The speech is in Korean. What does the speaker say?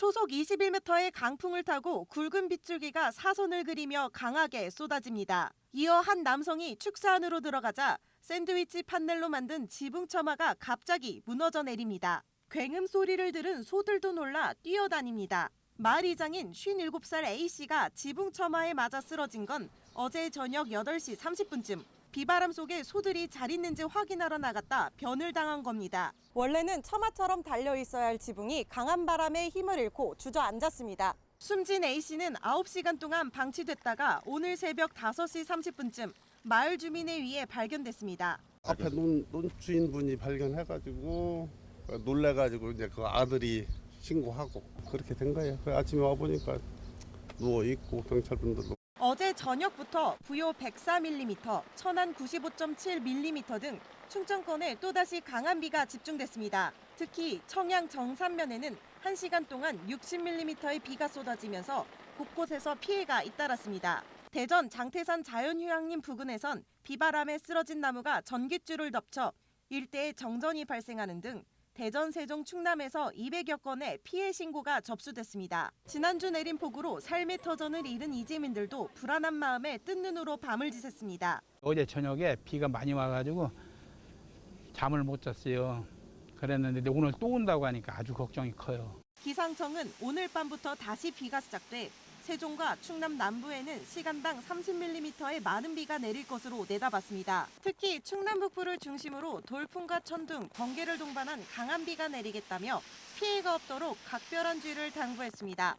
초속 21m의 강풍을 타고 굵은 빗줄기가 사선을 그리며 강하게 쏟아집니다. 이어 한 남성이 축사 안으로 들어가자 샌드위치 판넬로 만든 지붕 처마가 갑자기 무너져 내립니다. 굉음 소리를 들은 소들도 놀라 뛰어다닙니다. 마을 이장인 57살 A씨가 지붕 처마에 맞아 쓰러진 건 어제 저녁 8시 30분쯤 비바람 속에 소들이 잘 있는지 확인하러 나갔다 변을 당한 겁니다. 원래는 처마처럼 달려 있어야 할 지붕이 강한 바람에 힘을 잃고 주저앉았습니다. 숨진 A씨는 9시간 동안 방치됐다가 오늘 새벽 5시 30분쯤 마을 주민에 의해 발견됐습니다. 앞에 논, 논 주인분이 발견해가지고 놀래가지고 이제 그 아들이 신고하고 그렇게 된 거예요. 그 아침에 와 보니까 누워 있고 경찰분들도 어제 저녁부터 부요 104mm, 천안 95.7mm 등 충청권에 또다시 강한 비가 집중됐습니다. 특히 청양 정산면에는 1시간 동안 60mm의 비가 쏟아지면서 곳곳에서 피해가 잇따랐습니다. 대전 장태산 자연휴양림 부근에선 비바람에 쓰러진 나무가 전깃줄을 덮쳐 일대에 정전이 발생하는 등 대전, 세종, 충남에서 200여 건의 피해 신고가 접수됐습니다. 지난주 내린 폭우로 삶의 터전을 잃은 이재민들도 불안한 마음에 뜬 눈으로 밤을 지샜습니다. 어제 저녁에 비가 많이 와가지고 잠을 못 잤어요. 그랬는데 오늘 또 온다고 하니까 아주 걱정이 커요. 기상청은 오늘 밤부터 다시 비가 시작돼 세종과 충남 남부에는 시간당 30mm의 많은 비가 내릴 것으로 내다봤습니다. 특히 충남 북부를 중심으로 돌풍과 천등 번개를 동반한 강한 비가 내리겠다며 피해가 없도록 각별한 주의를 당부했습니다.